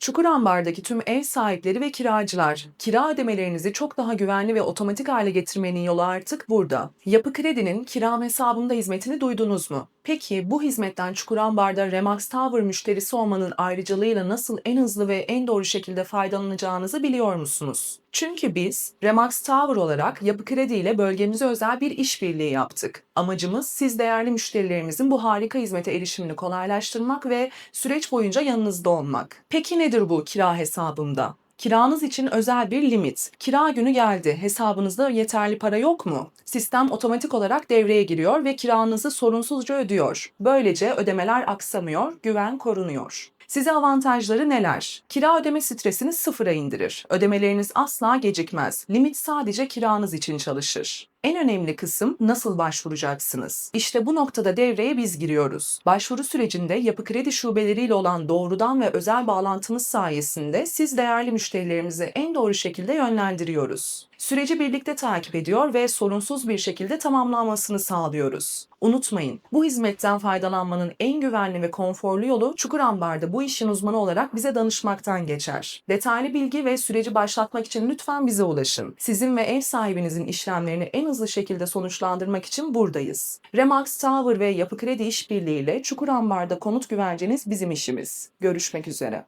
Çukurambar'daki tüm ev sahipleri ve kiracılar, kira ödemelerinizi çok daha güvenli ve otomatik hale getirmenin yolu artık burada. Yapı Kredi'nin kiram hesabımda hizmetini duydunuz mu? Peki bu hizmetten Çukurambar'da Remax Tower müşterisi olmanın ayrıcalığıyla nasıl en hızlı ve en doğru şekilde faydalanacağınızı biliyor musunuz? Çünkü biz Remax Tower olarak Yapı Kredi ile bölgemize özel bir işbirliği yaptık. Amacımız siz değerli müşterilerimizin bu harika hizmete erişimini kolaylaştırmak ve süreç boyunca yanınızda olmak. Peki nedir bu kira hesabımda? Kiranız için özel bir limit. Kira günü geldi. Hesabınızda yeterli para yok mu? Sistem otomatik olarak devreye giriyor ve kiranızı sorunsuzca ödüyor. Böylece ödemeler aksamıyor, güven korunuyor. Size avantajları neler? Kira ödeme stresini sıfıra indirir. Ödemeleriniz asla gecikmez. Limit sadece kiranız için çalışır. En önemli kısım nasıl başvuracaksınız? İşte bu noktada devreye biz giriyoruz. Başvuru sürecinde yapı kredi şubeleriyle olan doğrudan ve özel bağlantımız sayesinde siz değerli müşterilerimizi en doğru şekilde yönlendiriyoruz. Süreci birlikte takip ediyor ve sorunsuz bir şekilde tamamlanmasını sağlıyoruz. Unutmayın, bu hizmetten faydalanmanın en güvenli ve konforlu yolu Çukurambar'da bu işin uzmanı olarak bize danışmaktan geçer. Detaylı bilgi ve süreci başlatmak için lütfen bize ulaşın. Sizin ve ev sahibinizin işlemlerini en hızlı şekilde sonuçlandırmak için buradayız. Remax Tower ve Yapı Kredi İşbirliği ile Çukurambar'da konut güvenceniz bizim işimiz. Görüşmek üzere.